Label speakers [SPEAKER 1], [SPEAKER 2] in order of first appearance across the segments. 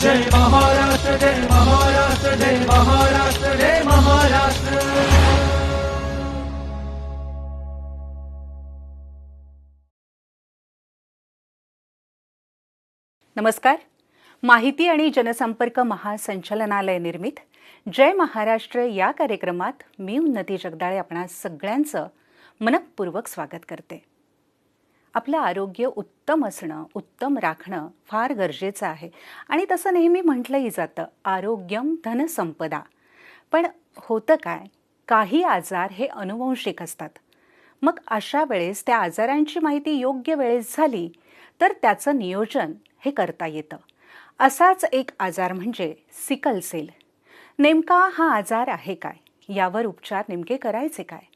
[SPEAKER 1] जय महाराष्ट्र जय महाराष्ट्र जय महाराष्ट्र जय महाराष्ट्र.
[SPEAKER 2] नमस्कार. माहिती आणि जनसंपर्क महासंचालनालय निर्मित जय महाराष्ट्र या कार्यक्रमात मी उन्नती जगदाळे आपणा सगळ्यांचं मनपूर्वक स्वागत करते. आपलं आरोग्य उत्तम असणं उत्तम राखणं फार गरजेचं आहे. आणि तसं नेहमी म्हटलंही जातं आरोग्यम धनसंपदा. पण होतं काय? काही आजार हे अनुवंशिक असतात. मग अशा वेळेस त्या आजारांची माहिती योग्य वेळेस झाली तर त्याचं नियोजन हे करता येतं. असाच एक आजार म्हणजे सिकल सेल. नेमका हा आजार आहे काय? यावर उपचार नेमके करायचे काय?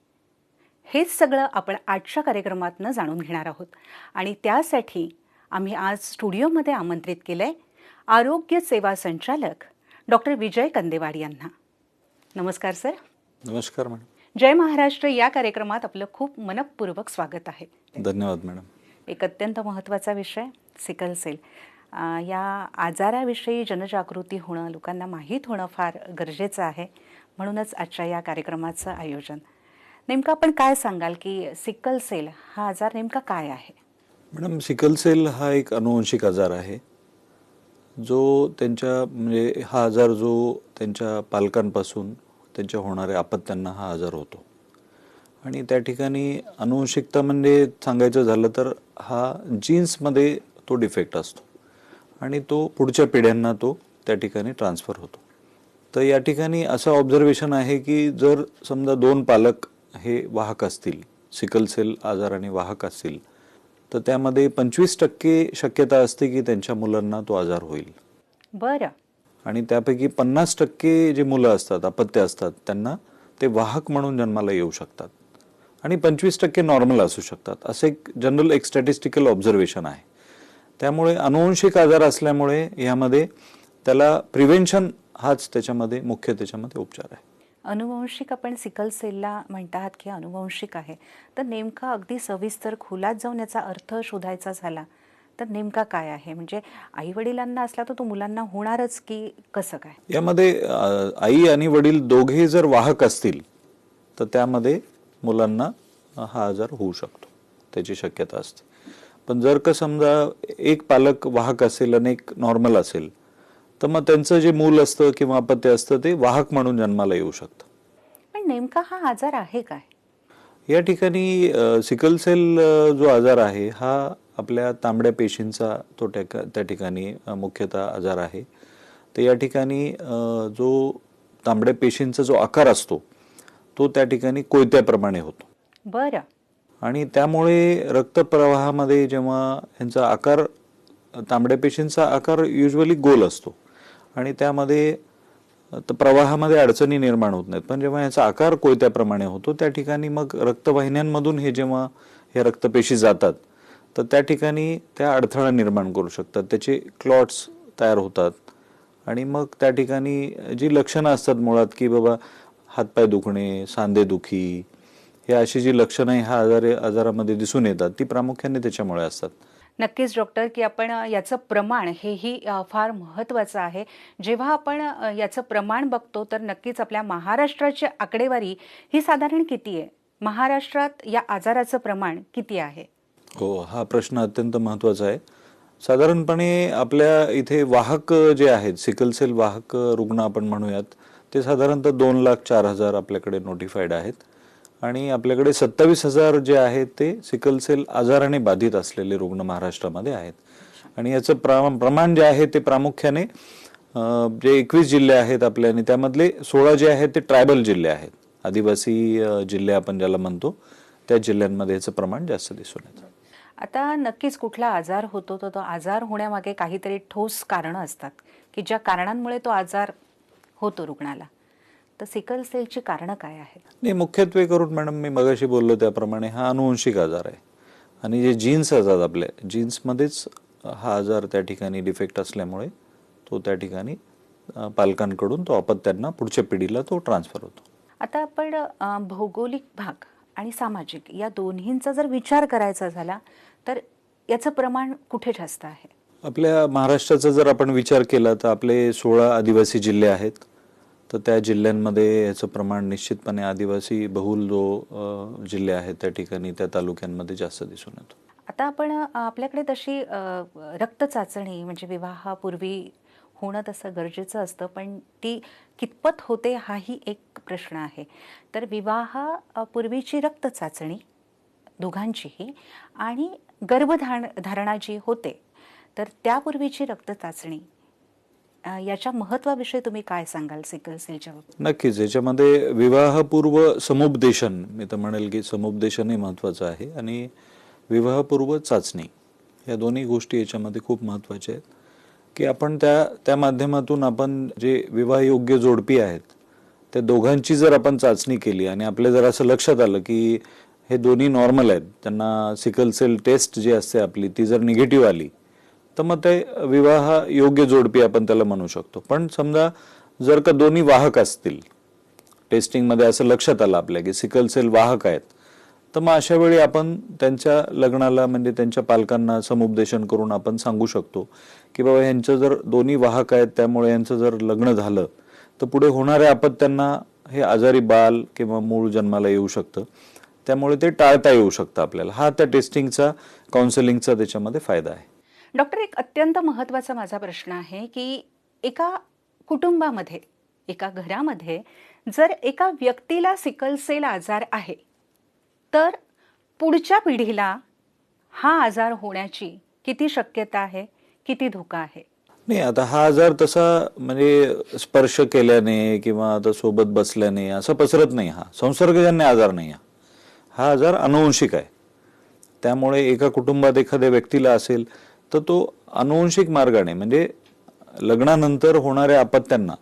[SPEAKER 2] हेच सगळं आपण आजच्या कार्यक्रमातनं जाणून घेणार आहोत. आणि त्यासाठी आम्ही आज स्टुडिओमध्ये आमंत्रित केलं आहे आरोग्य सेवा संचालक डॉक्टर विजय कंदेवाड यांना. नमस्कार सर.
[SPEAKER 3] नमस्कार मॅडम.
[SPEAKER 2] जय महाराष्ट्र. या कार्यक्रमात आपलं खूप मनपूर्वक स्वागत आहे.
[SPEAKER 3] धन्यवाद मॅडम.
[SPEAKER 2] एक अत्यंत महत्त्वाचा विषय सिकल सेल. या आजाराविषयी जनजागृती होणं लोकांना माहीत होणं फार गरजेचं आहे. म्हणूनच आजच्या या कार्यक्रमाचं आयोजन. नेमकं आपण काय सांगाल की सिकल सेल हा आजार नेमका काय आहे?
[SPEAKER 3] मॅडम सिकल सेल हा एक अनुवंशिक आजार आहे. जो त्यांच्या म्हणजे हा आजार जो त्यांच्या पालकांपासून त्यांच्या होणाऱ्या आपत्त्यांना हा आजार होतो. आणि त्या ठिकाणी अनुवंशिकता म्हणजे सांगायचं झालं तर हा जीन्समध्ये तो डिफेक्ट असतो. आणि तो पुढच्या पिढ्यांना तो त्या ठिकाणी ट्रान्सफर होतो. तर या ठिकाणी असं ऑब्झर्वेशन आहे की जर समजा दोन पालक हे वाहक असतील सिकल सेल आजाराने वाहक असतील तर त्यामध्ये पंचवीस टक्के शक्यता असते की त्यांच्या मुलांना तो आजार होईल.
[SPEAKER 2] बरं.
[SPEAKER 3] आणि त्यापैकी पन्नास टक्के जे मुलं असतात अपत्य असतात त्यांना ते वाहक म्हणून जन्माला येऊ शकतात. आणि पंचवीस टक्के नॉर्मल असू शकतात. असं एक जनरल एक स्टॅटिस्टिकल ऑब्झर्वेशन आहे. त्यामुळे अनुवंशिक आजार असल्यामुळे यामध्ये त्याला प्रिव्हेन्शन हाच त्याच्यामध्ये मुख्य त्याच्यामध्ये उपचार आहे.
[SPEAKER 2] अनुवंशिक आपण सिकल सेलला म्हणतात की अनुवंशिक आहे. तर नेमका अगदी सविस्तर खुलात जाऊन याचा अर्थ शोधायचा झाला तर नेमका काय आहे? म्हणजे आई वडिलांना असला तर तो मुलांना होणारच की कसं काय?
[SPEAKER 3] यामध्ये आई आणि वडील दोघे जर वाहक असतील तर त्यामध्ये मुलांना हा आजार होऊ शकतो. त्याची शक्यता असते. पण जर का समजा एक पालक वाहक असेल आणि एक नॉर्मल असेल तर मग त्यांचं जे मूल असतं किंवा अपत्य असतं ते वाहक म्हणून जन्माला येऊ शकतं.
[SPEAKER 2] पण नेमका हा आजार आहे काय?
[SPEAKER 3] या ठिकाणी सिकल सेल जो आजार आहे हा आपल्या तांबड्या पेशींचा तो त्या ठिकाणी मुख्यतः आजार आहे. तर या ठिकाणी जो तांबड्या पेशींचा जो आकार असतो तो त्या ठिकाणी कोयत्याप्रमाणे होतो.
[SPEAKER 2] बरं.
[SPEAKER 3] आणि त्यामुळे रक्तप्रवाहामध्ये जेव्हा यांचा आकार तांबड्या पेशींचा आकार युजली गोल असतो. आणि त्यामध्ये प्रवाहामध्ये अडचणी निर्माण होत नाहीत. पण जेव्हा याचा आकार कोयत्याप्रमाणे होतो त्या ठिकाणी मग रक्तवाहिन्यांमधून हे जेव्हा हे रक्तपेशी जातात तर त्या ठिकाणी त्या अडथळा निर्माण करू शकतात. त्याचे क्लॉट्स तयार होतात. आणि मग त्या ठिकाणी जी लक्षणं असतात मुळात की बाबा हातपाय दुखणे सांधे दुखी हे अशी जी लक्षणं ह्या आजारी आजारामध्ये दिसून येतात ती प्रामुख्याने त्याच्यामुळे असतात.
[SPEAKER 2] नक्कीच डॉक्टर की आपण याचं प्रमाण हेही फार महत्त्वाचं आहे. जेव्हा आपण याचं प्रमाण बघतो तर नक्कीच आपल्या महाराष्ट्राची आकडेवारी ही साधारण किती आहे? महाराष्ट्रात या आजाराचं प्रमाण किती आहे?
[SPEAKER 3] हो हा प्रश्न अत्यंत महत्त्वाचा आहे. साधारणपणे आपल्या इथे वाहक जे आहेत सिकल सेल वाहक रुग्ण आपण म्हणूयात ते साधारणतः दोन लाख चार हजार आपल्याकडे नोटिफाईड आहेत. आणि आपल्याकडे सत्तावीस हजार जे आहेत ते सिकल सेल आजाराने बाधित असलेले रुग्ण महाराष्ट्रामध्ये आहेत. आणि याचं प्रा- प्रमाण जे आहे ते प्रामुख्याने जे एकवीस जिल्हे आहेत आपल्या आणि त्यामधले सोळा जे आहेत ते ट्रायबल जिल्हे आहेत. आदिवासी जिल्हे आपण ज्याला म्हणतो त्या जिल्ह्यांमध्ये याचं प्रमाण जास्त दिसून येतं.
[SPEAKER 2] आता नक्कीच कुठला आजार होतो तर तो आजार होण्यामागे काहीतरी ठोस कारणं असतात की ज्या कारणांमुळे तो आजार होतो रुग्णाला. तर सिकल सेलची कारणं काय आहेत?
[SPEAKER 3] नाही मुख्यत्वे करून मॅडम मी मगाशी बोललो त्याप्रमाणे हा अनुवंशिक आजार आहे. आणि जे जीन्स असतात आपल्या जीन्समध्येच हा आजार त्या ठिकाणी डिफेक्ट असल्यामुळे तो त्या ठिकाणी पालकांकडून तो अपत्यांना पुढच्या पिढीला तो ट्रान्सफर होतो.
[SPEAKER 2] आता आपण भौगोलिक भाग आणि सामाजिक या दोन्हींचा जर विचार करायचा झाला तर याचं प्रमाण कुठे जास्त आहे?
[SPEAKER 3] आपल्या महाराष्ट्राचा जर आपण विचार केला तर आपले सोळा आदिवासी जिल्हे आहेत. तर त्या जिल्ह्यांमध्ये याचं प्रमाण निश्चितपणे आदिवासी बहुल जो जिल्हे आहेत. त्या ठिकाणी त्या तालुक्यांमध्ये जास्त दिसून येतो.
[SPEAKER 2] आता आपण आपल्याकडे तशी रक्त चाचणी म्हणजे विवाहापूर्वी होणं तसं गरजेचं असतं पण ती कितपत होते हाही एक प्रश्न आहे. तर विवाहापूर्वीची रक्त चाचणी दोघांचीही आणि गर्भधारण धारणा जी होते तर त्यापूर्वीची रक्त चाचणी याच्या महत्वाविषयी तुम्ही काय सांगाल सिकल सेलच्या
[SPEAKER 3] नक्कीच. याच्यामध्ये विवाहपूर्व समुपदेशन मी तर म्हणेल की समुपदेशनही महत्त्वाचं आहे आणि विवाहपूर्व चाचणी. या दोन्ही गोष्टी याच्यामध्ये खूप महत्त्वाच्या आहेत. की आपण त्या त्या माध्यमातून आपण जे विवाहयोग्य जोडपी आहेत त्या दोघांची जर आपण चाचणी केली आणि आपल्या जर असं लक्षात आलं की हे दोन्ही नॉर्मल आहेत त्यांना सिकल सेल टेस्ट जी असते आपली ती जर निगेटिव्ह आली तर मग ते विवाह योग्य जोडपी आपण त्याला म्हणू शकतो. पण समजा जर का दोन्ही वाहक असतील टेस्टिंगमध्ये असं लक्षात आलं आपल्या की सिकल सेल वाहक आहेत तर मग अशा वेळी आपण त्यांच्या लग्नाला म्हणजे त्यांच्या पालकांना समुपदेशन करून आपण सांगू शकतो की बाबा यांचं जर दोन्ही वाहक आहेत त्यामुळे यांचं जर लग्न झालं तर पुढे होणाऱ्या आपत्त्यांना हे आजारी बाल किंवा मूळ जन्माला येऊ शकतं. त्यामुळे ते टाळता येऊ शकतं आपल्याला. हा त्या टेस्टिंगचा काउन्सिलिंगचा त्याच्यामध्ये फायदा आहे.
[SPEAKER 2] डॉक्टर एक अत्यंत महत्त्वाचा माझा प्रश्न आहे की एका कुटुंबामध्ये एका घरामध्ये जर एका व्यक्तीला सिकल सेल आजार आहे तर पुढच्या पिढीला हा आजार होण्याची किती शक्यता आहे किती धोका आहे?
[SPEAKER 3] नाही आता हा आजार तसा म्हणजे स्पर्श केल्याने किंवा आता सोबत बसल्याने असा पसरत नाही हा. संसर्गजन्य आजार नाही हा. हा आजार अनुवंशिक आहे. त्यामुळे एका कुटुंबात एखाद्या व्यक्तीला असेल तर तो अनुवंशिक मार्गाने म्हणजे लग्नानंतर होणाऱ्या अपत्यांना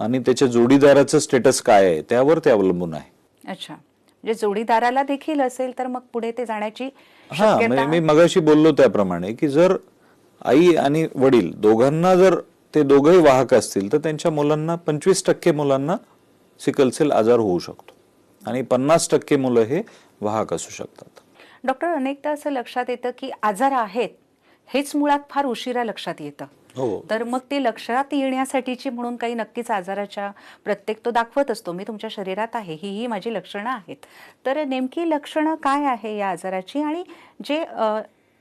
[SPEAKER 3] आणि त्याच्या जोडीदाराचं स्टेटस काय आहे त्यावर ते अवलंबून आहे.
[SPEAKER 2] अच्छा. म्हणजे जोडीदाराला देखील असेल तर मग पुढे ते जाण्याची
[SPEAKER 3] हा म्हणजे मी मगाशी बोललो त्याप्रमाणे की जर आई आणि वडील दोघांना जर ते दोघंही वाहक असतील तर त्यांच्या मुलांना पंचवीस टक्के मुलांना सिकल सेल आजार होऊ शकतो. आणि पन्नास टक्के मुलं हे वाहक असू शकतात.
[SPEAKER 2] डॉक्टर अनेकदा असं लक्षात येतं की आजार आहेत हेच मुळात फार उशिरा लक्षात येतं.
[SPEAKER 3] हो.
[SPEAKER 2] तर मग ते लक्षात येण्यासाठीची म्हणून काही नक्कीच आजाराच्या प्रत्येक तो दाखवत असतो. मी तुमच्या शरीरात आहे ही ही माझी लक्षणं आहेत. तर नेमकी लक्षणं काय आहे या आजाराची? आणि जे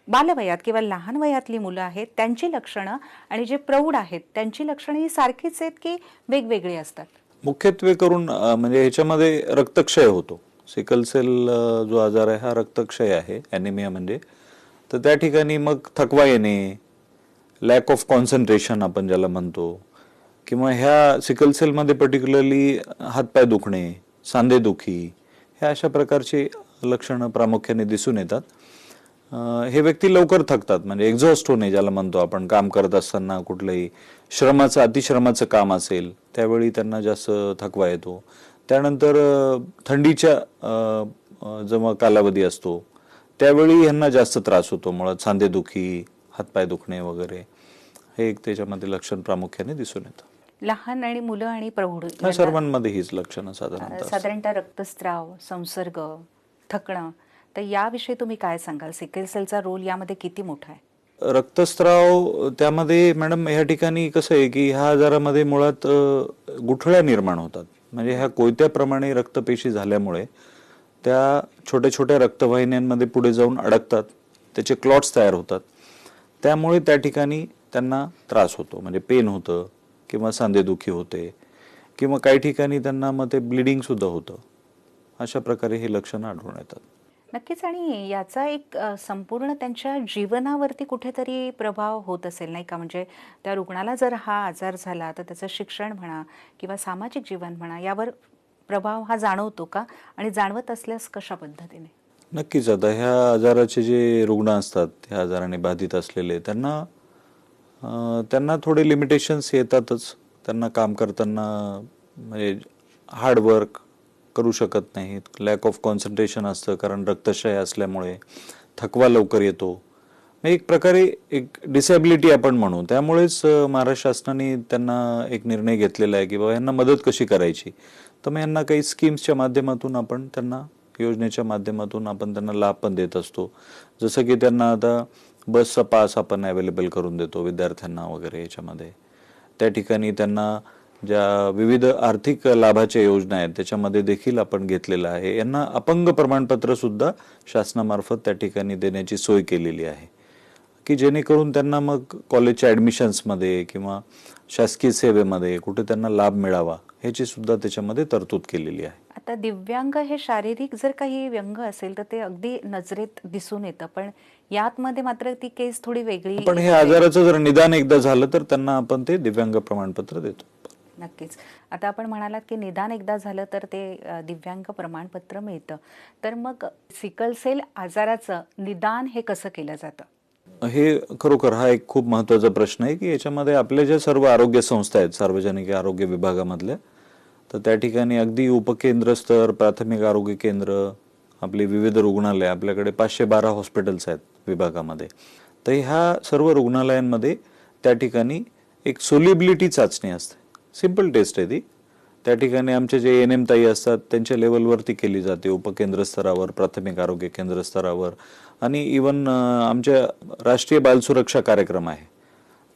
[SPEAKER 2] बालवयात किंवा लहान वयातली मुलं आहेत त्यांची लक्षणं आणि जे प्रौढ आहेत त्यांची लक्षणं ही सारखीच आहेत की वेगवेगळी असतात?
[SPEAKER 3] मुख्यत्वे करून म्हणजे ह्याच्यामध्ये रक्तक्षय होतो. सिकल सेल जो आजार आहे हा रक्तक्षय आहे अॅनिमिया म्हणजे. तर त्या ठिकाणी मग थकवा येणे लॅक ऑफ कॉन्सन्ट्रेशन आपण ज्याला म्हणतो किंवा ह्या सिकल सेलमध्ये पर्टिक्युलरली हातपाय दुखणे सांधेदुखी ह्या अशा प्रकारची लक्षणं प्रामुख्याने दिसून येतात. हे व्यक्ती लवकर थकतात म्हणजे एक्झॉस्ट होणे ज्याला म्हणतो आपण काम करत असताना कुठलंही श्रमाचं अतिश्रमाचं काम असेल त्यावेळी त्यांना जास्त थकवा येतो. त्यानंतर थंडीच्या जेव्हा कालावधी असतो त्यावेळी यांना जास्त त्रास होतो. मुळात सांधेदुखी हातपाय दुखणे वगैरे हे एक त्याच्यामध्ये लक्षण प्रामुख्याने दिसून येतं.
[SPEAKER 2] लहान आणि मुलं आणि प्रौढ
[SPEAKER 3] सर्वांमध्ये हीच लक्षणं साधारणतः.
[SPEAKER 2] साधारणतः रक्तस्राव संसर्ग थकणं तर याविषयी तुम्ही काय सांगाल? सिकल सेलचा रोल यामध्ये किती मोठा आहे?
[SPEAKER 3] रक्तस्राव त्यामध्ये मॅडम ह्या ठिकाणी कसं आहे की ह्या आजारामध्ये मुळात गुठळ्या निर्माण होतात. म्हणजे ह्या कोयत्याप्रमाणे रक्तपेशी झाल्यामुळे त्या छोट्या छोट्या रक्तवाहिन्यांमध्ये पुढे जाऊन अडकतात. त्याचे क्लॉट्स तयार होतात. त्यामुळे त्या ठिकाणी त्यांना त्रास होतो. म्हणजे पेन होतं किंवा सांधेदुखी होते किंवा काही ठिकाणी त्यांना मग ते ब्लिडिंग सुद्धा होतं. अशा प्रकारे हे लक्षणं आढळून येतात.
[SPEAKER 2] नक्कीच. आणि याचा एक संपूर्ण त्यांच्या जीवनावरती कुठेतरी प्रभाव होत असेल नाही का? म्हणजे त्या रुग्णाला जर हा आजार झाला तर त्याचं शिक्षण म्हणा किंवा सामाजिक जीवन म्हणा यावर प्रभाव हा जाणवतो का? आणि जाणवत असल्यास कशा पद्धतीने?
[SPEAKER 3] नक्कीच आता ह्या आजाराचे जे रुग्ण असतात ह्या आजाराने बाधित असलेले त्यांना त्यांना थोडे लिमिटेशन्स येतातच. त्यांना काम करताना म्हणजे हार्डवर्क करू शकत नाहीत. लॅक ऑफ कॉन्सन्ट्रेशन असतं कारण रक्तक्षय असल्यामुळे थकवा लवकर येतो. म्हणजे एक प्रकारे एक डिसेबिलिटी आपण म्हणू. त्यामुळेच महाराष्ट्र शासनाने त्यांना एक निर्णय घेतलेला आहे की बाबा यांना मदत कशी करायची? तर मग यांना काही स्कीम्सच्या माध्यमातून आपण त्यांना योजनेच्या माध्यमातून आपण त्यांना लाभ पण देत असतो. जसं की त्यांना आता बसचा पास आपण अवेलेबल करून देतो विद्यार्थ्यांना वगैरे याच्यामध्ये. त्या ठिकाणी त्यांना ज्या विविध आर्थिक लाभाच्या योजना आहेत त्याच्यामध्ये देखील आपण घेतलेलं आहे. यांना अपंग प्रमाणपत्र सुद्धा शासनामार्फत त्या ठिकाणी देण्याची सोय केलेली आहे. की जेणेकरून त्यांना मग कॉलेजच्या ॲडमिशन्समध्ये किंवा शासकीय सेवेमध्ये कुठे त्यांना लाभ मिळावा. ह्याची सुद्धा त्याच्यामध्ये तरतूद केलेली आहे.
[SPEAKER 2] आता दिव्यांग हे शारीरिक जर काही व्यंग असेल तर ते अगदी नजरेत दिसून येतं. पण यातमध्ये मात्र ती केस थोडी वेगळी
[SPEAKER 3] पण हे आजाराचं जर निदान एकदा झालं तर त्यांना आपण ते दिव्यांग प्रमाणपत्र देतो.
[SPEAKER 2] नक्कीच. आता आपण म्हणालात की निदान एकदा झालं तर ते दिव्यांग प्रमाणपत्र मिळतं. तर मग सिकल सेल आजाराचं निदान हे कसं केलं जातं?
[SPEAKER 3] हे खरोखर हा एक खूप महत्त्वाचा प्रश्न आहे की याच्यामध्ये आपल्या ज्या सर्व आरोग्य संस्था आहेत सार्वजनिक आरोग्य विभागामधल्या तर त्या ठिकाणी अगदी उपकेंद्र स्तर प्राथमिक आरोग्य केंद्र आपली विविध रुग्णालय आपल्याकडे पाचशे बारा हॉस्पिटल्स आहेत विभागामध्ये. तर ह्या सर्व रुग्णालयांमध्ये त्या ठिकाणी एक सोलिबिलिटी चाचणी असते. सिंपल टेस्ट आहे ती. त्या ठिकाणी आमचे जे एन एम ताई असतात त्यांच्या लेवलवरती केली जाते उपकेंद्र स्तरावर प्राथमिक आरोग्य केंद्र स्तरावर आणि इवन आमच्या राष्ट्रीय बाल सुरक्षा कार्यक्रम आहे.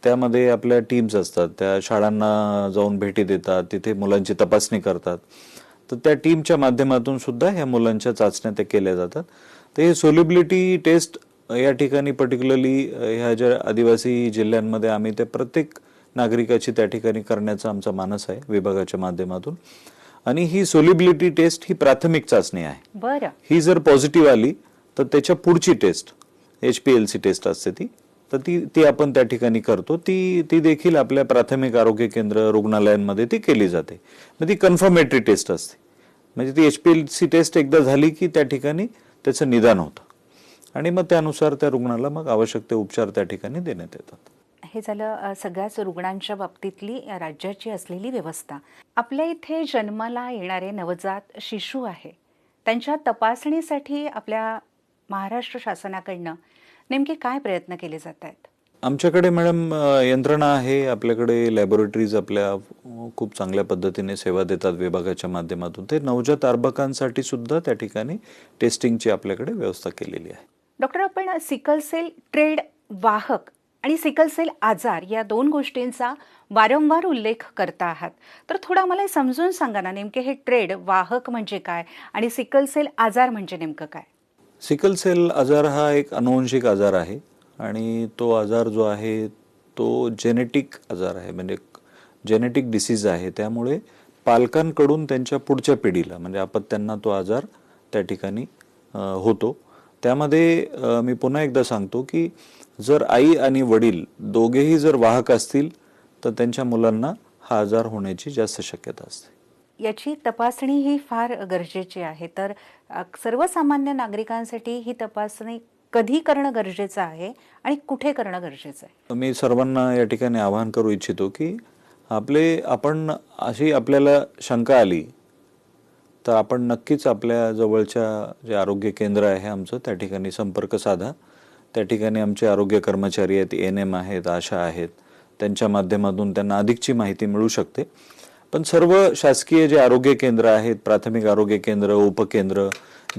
[SPEAKER 3] त्यामध्ये आपल्या टीम्स असतात. त्या शाळांना जाऊन भेटी देतात तिथे मुलांची तपासणी करतात. तर त्या टीमच्या माध्यमातून सुद्धा ह्या मुलांच्या चाचण्या त्या केल्या जातात. तर हे सोलिबिलिटी टेस्ट या ठिकाणी पर्टिक्युलरली ह्या ज्या आदिवासी जिल्ह्यांमध्ये आम्ही ते प्रत्येक नागरिकाची त्या ठिकाणी करण्याचा आमचा मानस आहे विभागाच्या माध्यमातून. आणि ही सोलिबिलिटी टेस्ट ही प्राथमिक चाचणी आहे.
[SPEAKER 2] बरं.
[SPEAKER 3] ही जर पॉझिटिव्ह आली तर त्याच्या पुढची test H P L C test असते ती तर ती ती आपण त्या ठिकाणी करतो. ती ती देखील आपल्या प्राथमिक आरोग्य केंद्र रुग्णालयांमध्ये ती केली जाते. मग ती कन्फर्मेटरी टेस्ट असते. म्हणजे ती H P L C test एकदा झाली की त्या ठिकाणी त्याचं निदान होतं. आणि मग त्यानुसार त्या रुग्णाला मग आवश्यक ते उपचार त्या ठिकाणी देण्यात येतात.
[SPEAKER 2] हे झालं सगळ्याच रुग्णांच्या बाबतीतली राज्याची असलेली व्यवस्था. आपल्या इथे जन्माला येणारे नवजात शिशु आहे. त्यांच्या तपासणीसाठी आपल्या महाराष्ट्र शासनाकडनं नेमके काय प्रयत्न केले जात आहेत
[SPEAKER 3] आमच्याकडे मॅडम यंत्रणा आहे. आपल्याकडे लॅबोरेटरीज आपल्या खूप चांगल्या पद्धतीने सेवा देतात विभागाच्या माध्यमातून. ते नवजात अर्भकांसाठी सुद्धा त्या ठिकाणी टेस्टिंगची आपल्याकडे व्यवस्था केलेली आहे.
[SPEAKER 2] डॉक्टर आपण सिकल सेल ट्रेड वाहक आणि सिकल सेल आजार या दोन गोष्टींचा वारंवार उल्लेख करता आहात. तर थोडा मला हे समजून सांगा ना नेमके हे ट्रेड वाहक म्हणजे काय आणि सिकल सेल आजार म्हणजे नेमकं काय?
[SPEAKER 3] सिकल सेल आजार हा एक अनुवंशिक आजार आहे आणि तो आजार जो आहे तो जेनेटिक आजार आहे. म्हणजे जेनेटिक डिसीज आहे. त्यामुळे पालकांकडून त्यांच्या पुढच्या पिढीला म्हणजे अपत्यांना तो आजार त्या ठिकाणी होतो. त्यामध्ये मी पुन्हा एकदा सांगतो की जर आई आणि वडील दोघेही जर वाहक असतील तर त्यांच्या मुलांना हा आजार होण्याची जास्त शक्यता असते.
[SPEAKER 2] याची तपासणी ही फार गरजेची आहे. तर सर्वसामान्य नागरिकांसाठी ही तपासणी कधी करणं गरजेचं आहे आणि कुठे करणं गरजेचं आहे?
[SPEAKER 3] मी सर्वांना या ठिकाणी आवाहन करू इच्छितो की आपले आपण अशी आपल्याला शंका आली तर आपण नक्कीच आपल्या जवळच्या जे आरोग्य केंद्र आहे आमचं त्या ठिकाणी संपर्क साधा. त्या ठिकाणी आमचे आरोग्य कर्मचारी आहेत एन एम आहेत आशा आहेत. त्यांच्या माध्यमातून त्यांना अधिकची माहिती मिळू शकते. पण सर्व शासकीय जे आरोग्य केंद्र आहेत प्राथमिक आरोग्य केंद्र उपकेंद्र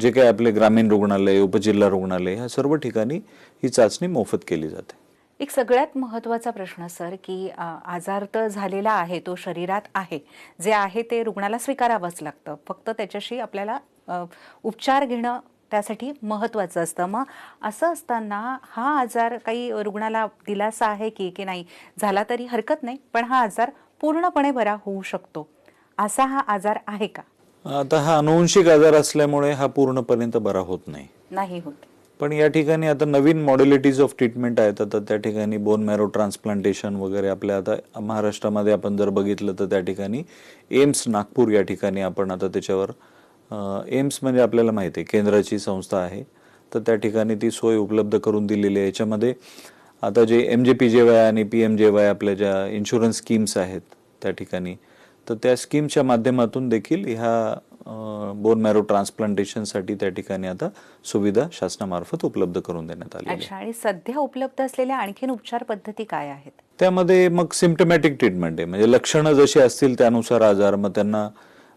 [SPEAKER 3] जे काही आपले ग्रामीण रुग्णालय उपजिल्हा रुग्णालय ह्या सर्व ठिकाणी ही चाचणी मोफत केली जाते.
[SPEAKER 2] एक सगळ्यात महत्त्वाचा प्रश्न सर की आजार तर झालेला आहे तो शरीरात आहे. जे आहे ते रुग्णाला स्वीकारावंच लागतं. फक्त त्याच्याशी आपल्याला उपचार घेणं त्यासाठी महत्त्वाचं असतं. मग असं असताना हा आजार काही रुग्णाला दिलासा आहे की की नाही झाला तरी हरकत नाही पण हा आजार पूर्णपणे बरा होऊ शकतो. असा हा आजार आहे का?
[SPEAKER 3] आता हा अनुवंशिक आजार असल्यामुळे हा पूर्णपर्यंत बरा होत नाही.
[SPEAKER 2] नाही होत.
[SPEAKER 3] पण या ठिकाणी आता नवीन मॉडेलिटीज ऑफ ट्रीटमेंट आहेत. आता त्या ठिकाणी बोन मॅरो ट्रान्सप्लांटेशन वगैरे आपल्या आता महाराष्ट्रामध्ये आपण जर बघितलं तर त्या ठिकाणी एम्स नागपूर या ठिकाणी आपण आता त्याच्यावर एम्स म्हणजे आपल्याला माहिती आहे केंद्राची संस्था आहे. तर त्या ठिकाणी ती सोय उपलब्ध करून दिलेली आहे. याच्यामध्ये आता जे एम जे पी जे वाय आणि पी एम जे वाय आपल्या ज्या इन्शुरन्स स्कीम्स आहेत त्या ठिकाणी तर त्या स्कीमच्या माध्यमातून देखील ह्या बोन मॅरो ट्रान्सप्लांटेशनसाठी त्या ठिकाणी आता सुविधा शासनामार्फत उपलब्ध करून देण्यात आली
[SPEAKER 2] अच्छा आणि सध्या उपलब्ध असलेल्या आणखीन उपचार पद्धती काय आहेत?
[SPEAKER 3] त्यामध्ये मग सिम्टमॅटिक ट्रीटमेंट आहे. म्हणजे लक्षणं जशी असतील त्यानुसार आजार मग त्यांना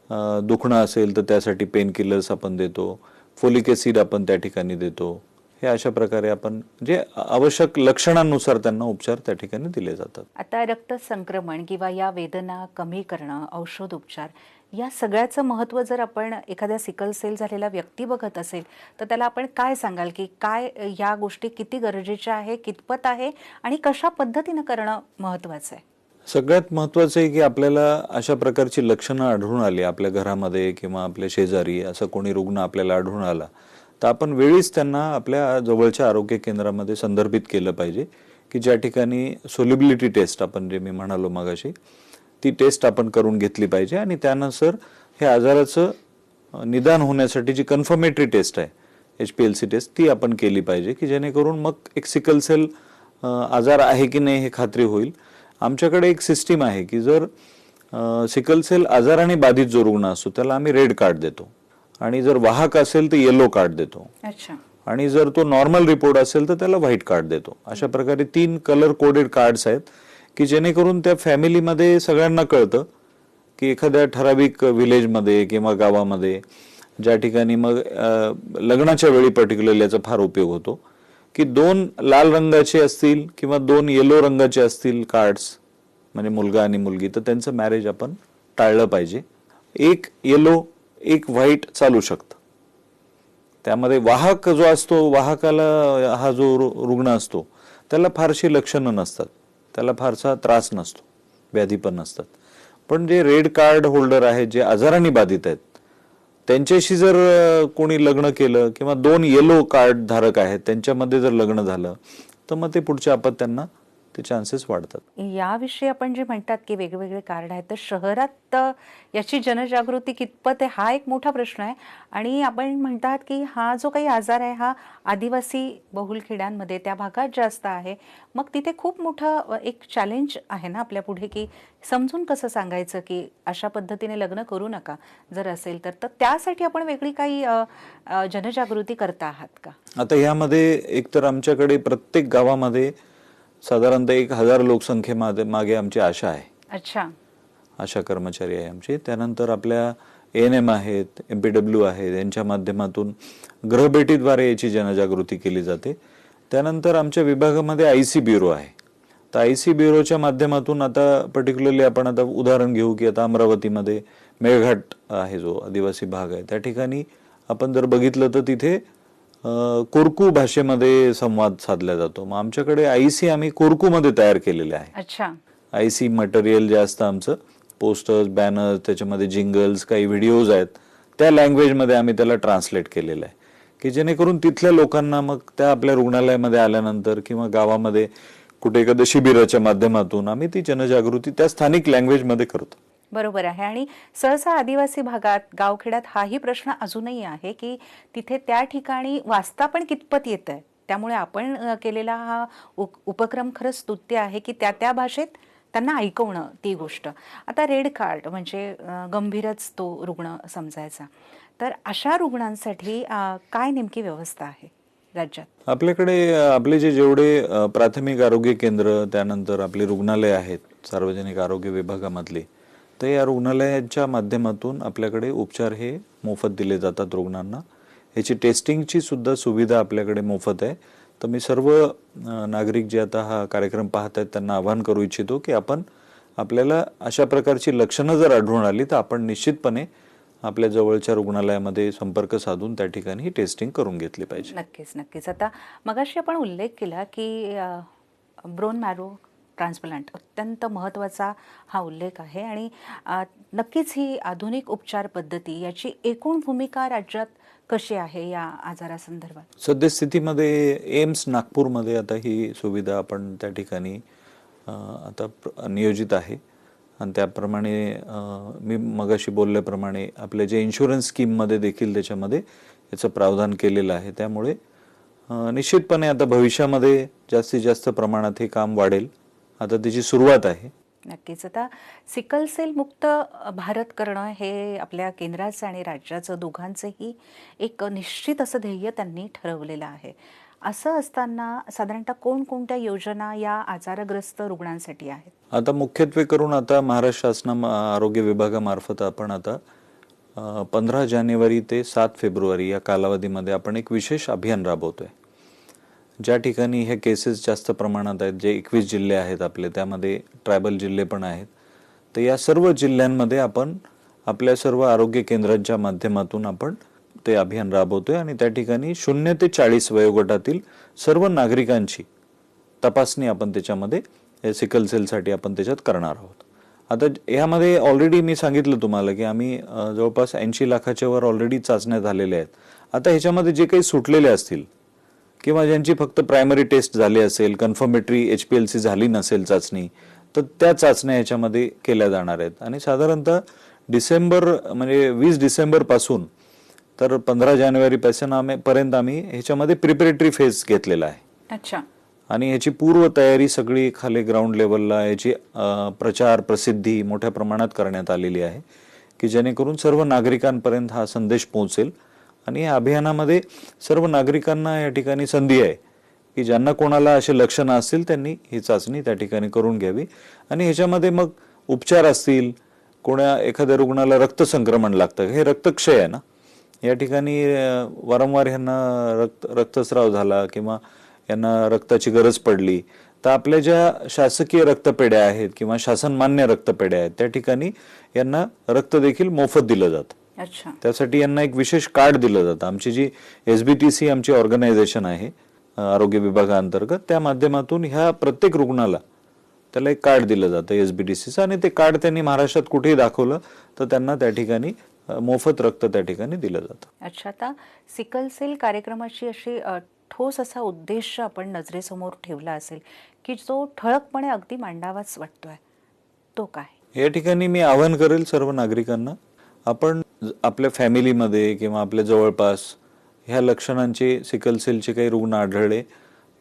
[SPEAKER 3] दुखणं असेल तर त्यासाठी पेन किलर्स आपण देतो. फोलिक ॲसिड आपण त्या ठिकाणी देतो. हे अशा प्रकारे आपण जे आवश्यक लक्षणांनुसार त्यांना उपचार त्या ठिकाणी दिले जातात.
[SPEAKER 2] आता रक्त संक्रमण किंवा या वेदना कमी करणं औषध उपचार या सगळ्याचं महत्त्व जर आपण एखाद्या सिकल सेल झालेला व्यक्ती बघत असेल तर त्याला आपण काय सांगाल की काय या गोष्टी किती गरजेच्या आहे कितपत आहे आणि कशा पद्धतीनं करणं महत्त्वाचं आहे?
[SPEAKER 3] सगळ्यात महत्वाचं आहे की आपल्याला अशा प्रकारची लक्षणं आढळून आली आपल्या घरामध्ये किंवा आपल्या शेजारी असं कोणी रुग्ण आपल्याला आढळून आला तर आपण वेळीच त्यांना आपल्या जवळच्या आरोग्य केंद्रामध्ये संदर्भित केलं पाहिजे की ज्या ठिकाणी सोलिबिलिटी टेस्ट आपण जे मी म्हणालो मगाशी ती टेस्ट आपण करून घेतली पाहिजे आणि त्यानुसार हे आजाराचं निदान होण्यासाठी जी कन्फर्मेटरी टेस्ट आहे H P L C test ती आपण केली पाहिजे की जेणेकरून मग एक सिकल सेल आजार आहे की नाही हे खात्री होईल. आमच्याकडे एक सिस्टीम आहे की जर सिकल सेल आजाराने बाधित जो रुग्ण असतो त्याला आम्ही रेड कार्ड देतो. आणि जर वाहक असेल तर येलो कार्ड देतो.
[SPEAKER 2] अच्छा.
[SPEAKER 3] आणि जर तो नॉर्मल रिपोर्ट असेल तर त्याला व्हाईट कार्ड देतो. अशा प्रकारे तीन कलर कोडेड कार्ड्स आहेत की जेणेकरून त्या फॅमिलीमध्ये सगळ्यांना कळतं की एखाद्या ठराविक विलेजमध्ये किंवा गावामध्ये ज्या ठिकाणी मग लग्नाच्या वेळी पर्टिक्युलरली याचा फार उपयोग होतो. की दोन लाल रंगाचे असतील किंवा दोन येलो रंगाचे असतील कार्ड्स म्हणजे मुलगा आणि मुलगी तर त्यांचं मॅरेज आपण टाळलं पाहिजे. एक येलो एक व्हाईट चालू शकतं. त्यामध्ये वाहक जो असतो वाहकाला हा जो रुग्ण असतो त्याला फारशी लक्षणं नसतात. त्याला फारसा त्रास नसतो व्याधी पण नसतात. पण जे रेड कार्ड होल्डर आहेत जे आजाराने बाधित आहेत त्यांच्याशी जर कोणी लग्न केलं किंवा दोन येलो कार्ड धारक आहेत त्यांच्यामध्ये जर लग्न झालं तर मग ते पुढच्या अपत्यांना ते चान्सेस वाढतात.
[SPEAKER 2] याविषयी आपण जे म्हणतात की वेगवेगळे कार्ड आहेत तर शहरात याची जनजागृती कितपत आहे हा एक मोठा प्रश्न आहे. आणि आपण म्हणतात की हा जो काही आजार आहे हा आदिवासी बहुल खेड्यांमध्ये त्या भागात जास्त आहे. मग तिथे खूप मोठं एक चॅलेंज आहे ना आपल्या पुढे की समजून कसं सांगायचं की अशा पद्धतीने लग्न करू नका जर असेल तर. तर त्यासाठी आपण वेगळी काही जनजागृती करता आहात का?
[SPEAKER 3] आता यामध्ये एकतर आमच्याकडे प्रत्येक गावामध्ये साधारणतः एक हजार लोकसंख्येमागे मागे आमची आशा आहे.
[SPEAKER 2] अच्छा.
[SPEAKER 3] आशा कर्मचारी आहे आमचे. त्यानंतर आपल्या एन एम आहेत एम पी डब्ल्यू आहेत यांच्या माध्यमातून ग्रहभेटीद्वारे याची जनजागृती केली जाते. त्यानंतर आमच्या विभागामध्ये आय सी ब्युरो आहे. तर आय सी ब्युरोच्या माध्यमातून आता पर्टिक्युलरली आपण आता उदाहरण घेऊ की आता अमरावतीमध्ये मेळघाट आहे जो आदिवासी भाग आहे. त्या ठिकाणी आपण जर बघितलं तर तिथे कोरकू भाषेमध्ये संवाद साधला जातो. मग आमच्याकडे आय सी आम्ही कोरकूमध्ये तयार केलेले आहे.
[SPEAKER 2] अच्छा.
[SPEAKER 3] आय सी मटेरियल जे असतं आमचं पोस्टर्स बॅनर्स त्याच्यामध्ये जिंगल्स काही व्हिडिओज आहेत त्या लँग्वेजमध्ये आम्ही त्याला ट्रान्सलेट केलेलं आहे. की जेणेकरून तिथल्या लोकांना मग त्या आपल्या रुग्णालयामध्ये आल्यानंतर किंवा गावामध्ये कुठे एखाद्या शिबिराच्या माध्यमातून आम्ही ती जनजागृती त्या स्थानिक लँग्वेजमध्ये करतो.
[SPEAKER 2] बरोबर आहे. आणि सहसा आदिवासी भागात गावखेड्यात हाही प्रश्न अजूनही आहे की तिथे त्या ठिकाणी वाचता पण कितपत येत आहे त्यामुळे आपण केलेला हा उप- उपक्रम खरंच स्तुत्य आहे की त्या त्या भाषेत त्यांना ऐकवणं ती गोष्ट. आता रेड कार्ड म्हणजे गंभीरच तो रुग्ण समजायचा. तर अशा रुग्णांसाठी काय नेमकी व्यवस्था आहे राज्यात?
[SPEAKER 3] आपल्याकडे आपले जे जेवढे प्राथमिक आरोग्य केंद्र त्यानंतर आपले रुग्णालय आहेत सार्वजनिक आरोग्य विभागामधले तर या रुग्णालयांच्या माध्यमातून आपल्याकडे उपचार हे मोफत दिले जातात रुग्णांना. याची टेस्टिंगची सुद्धा सुविधा आपल्याकडे मोफत आहे. तर मी सर्व नागरिक जे आता हा कार्यक्रम पाहत आहेत त्यांना आवाहन करू इच्छितो की आपण आपल्याला अशा प्रकारची लक्षणं जर आढळून आली तर आपण निश्चितपणे आपल्या जवळच्या रुग्णालयामध्ये संपर्क साधून त्या ठिकाणी ही टेस्टिंग करून घेतली पाहिजे.
[SPEAKER 2] नक्कीच नक्कीच. आता मगाशी आपण उल्लेख केला की ब्रोन मॅरो ट्रान्सप्लांट. अत्यंत महत्त्वाचा हा उल्लेख आहे आणि नक्कीच ही आधुनिक उपचार पद्धती याची एकूण भूमिका राज्यात कशी आहे या आजारासंदर्भात?
[SPEAKER 3] सद्यस्थितीमध्ये एम्स नागपूरमध्ये आता ही सुविधा आपण त्या ठिकाणी आता प्र- नियोजित आहे. आणि त्याप्रमाणे मी मगाशी बोलल्याप्रमाणे आपल्या जे इन्शुरन्स स्कीममध्ये देखील त्याच्यामध्ये याचं प्रावधान केलेलं आहे. त्यामुळे निश्चितपणे आता भविष्यामध्ये जास्तीत जास्त प्रमाणात हे काम वाढेल. आता त्याची सुरुवात आहे.
[SPEAKER 2] नक्कीच. आता सिकल सेल मुक्त भारत करणं हे आपल्या केंद्राचं आणि राज्याचं दोघांचंही एक निश्चित असं ध्येय त्यांनी ठरवलेलं आहे. असं असताना साधारणतः कोणकोणत्या योजना या आजारग्रस्त रुग्णांसाठी आहेत?
[SPEAKER 3] आता मुख्यत्वे करून आता महाराष्ट्र शासना आरोग्य विभागामार्फत आपण आता पंधरा जानेवारी ते सात फेब्रुवारी या कालावधीमध्ये आपण एक विशेष अभियान राबवतोय. ज्या ठिकाणी ह्या केसेस जास्त प्रमाणात आहेत जे एकवीस जिल्हे आहेत आपले त्यामध्ये ट्रायबल जिल्हे पण आहेत तर या सर्व जिल्ह्यांमध्ये आपण आपल्या सर्व आरोग्य केंद्रांच्या माध्यमातून आपण ते अभियान राबवतोय आणि त्या ठिकाणी शून्य ते चाळीस वयोगटातील सर्व नागरिकांची तपासणी आपण त्याच्यामध्ये सिकल सेलसाठी आपण त्याच्यात करणार आहोत. आता ह्यामध्ये ऑलरेडी मी सांगितलं तुम्हाला की आम्ही जवळपास ऐंशी लाखाच्या वर ऑलरेडी चाचण्या झालेल्या आहेत. आता ह्याच्यामध्ये जे काही सुटलेले असतील किंवा ज्यांची फक्त प्रायमरी टेस्ट झाली असेल confirmatory H P L C झाली नसेल चाचणी तर त्या चाचण्या याच्यामध्ये केल्या जाणार आहेत. आणि साधारणतः डिसेंबर म्हणजे वीस डिसेंबरपासून तर पंधरा जानेवारी पासून आम्ही पर्यंत आम्ही ह्याच्यामध्ये प्रिपरेटरी फेज घेतलेला आहे.
[SPEAKER 2] अच्छा.
[SPEAKER 3] आणि याची पूर्व तयारी सगळी खाली ग्राउंड लेवलला याची प्रचार प्रसिद्धी मोठ्या प्रमाणात करण्यात आलेली आहे की जेणेकरून सर्व नागरिकांपर्यंत हा संदेश पोहोचेल. आणि या अभियानामध्ये सर्व नागरिकांना या ठिकाणी संधी आहे की ज्यांना कोणाला असे लक्षणं असतील त्यांनी ही चाचणी त्या ठिकाणी करून घ्यावी. आणि ह्याच्यामध्ये मग उपचार असतील कोणा एखाद्या रुग्णाला रक्तसंक्रमण लागतं हे रक्तक्षय आहे ना? या ठिकाणी वारंवार ह्यांना रक्त रक्तस्राव झाला किंवा यांना रक्ताची गरज पडली तर आपल्या ज्या शासकीय रक्तपेढ्या आहेत किंवा शासनमान्य रक्तपेढ्या आहेत त्या ठिकाणी यांना रक्त देखील मोफत दिलं जातं. त्यासाठी यांना एक विशेष कार्ड दिलं जातं. आमची जी एस बी टी सी आमची ऑर्गनायझेशन आहे आरोग्य विभागाअंतर्गत त्या माध्यमातून ह्या प्रत्येक रुग्णाला त्याला एक कार्ड दिलं जातं एस बी टी सीचं आणि ते कार्ड त्यांनी महाराष्ट्रात कुठेही दाखवलं तर त्यांना त्या ठिकाणी मोफत रक्त त्या ठिकाणी दिलं जातं.
[SPEAKER 2] अच्छा आता सिकल सेल कार्यक्रमाची अशी ठोस असा उद्देश आपण नजरेसमोर ठेवला असेल की जो ठळकपणे अगदी मांडावाच वाटतोय तो काय?
[SPEAKER 3] या ठिकाणी मी आवाहन करेल सर्व नागरिकांना आपण आपल्या फॅमिलीमध्ये किंवा आपल्या जवळपास ह्या लक्षणांचे सिकल सेलचे काही रुग्ण आढळले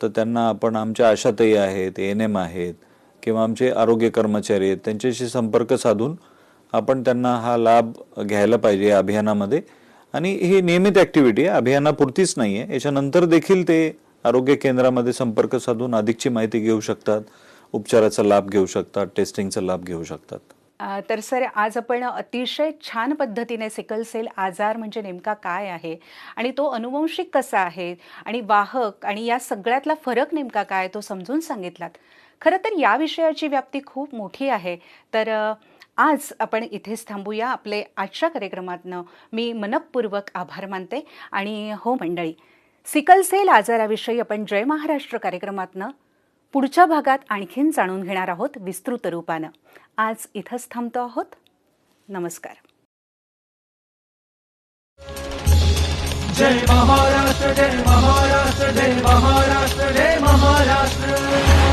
[SPEAKER 3] तर त्यांना आपण आमच्या आशातही आहेत एन एम आहेत किंवा आमचे आरोग्य कर्मचारी आहेत त्यांच्याशी संपर्क साधून आपण त्यांना हा लाभ घ्यायला पाहिजे या अभियानामध्ये. आणि ही नियमित ऍक्टिव्हिटी आहे अभियानापुरतीच नाही आहे याच्यानंतर देखील ते आरोग्य केंद्रामध्ये संपर्क साधून अधिकची माहिती घेऊ शकतात उपचाराचा लाभ घेऊ शकतात टेस्टिंगचा लाभ घेऊ शकतात.
[SPEAKER 2] तर सर आज आपण अतिशय छान पद्धतीने सिकल सेल आजार म्हणजे नेमका काय आहे आणि तो अनुवंशिक कसा आहे आणि वाहक आणि या सगळ्यातला फरक नेमका काय तो समजून सांगितलात. खरं तर या विषयाची व्याप्ती खूप मोठी आहे. तर आज आपण इथेच थांबूया. आपले आजच्या कार्यक्रमातनं मी मनपूर्वक आभार मानते आणि हो मंडळी सिकल सेल आजाराविषयी आपण जय महाराष्ट्र कार्यक्रमातनं पुढच्या भागात आणखीन जाणून घेणार आहोत विस्तृत रूपानं. आज इथंच थांबतो आहोत. नमस्कार.
[SPEAKER 1] जय महाराष्ट्र जय महाराष्ट्र जय महाराष्ट्र जय महाराष्ट्र.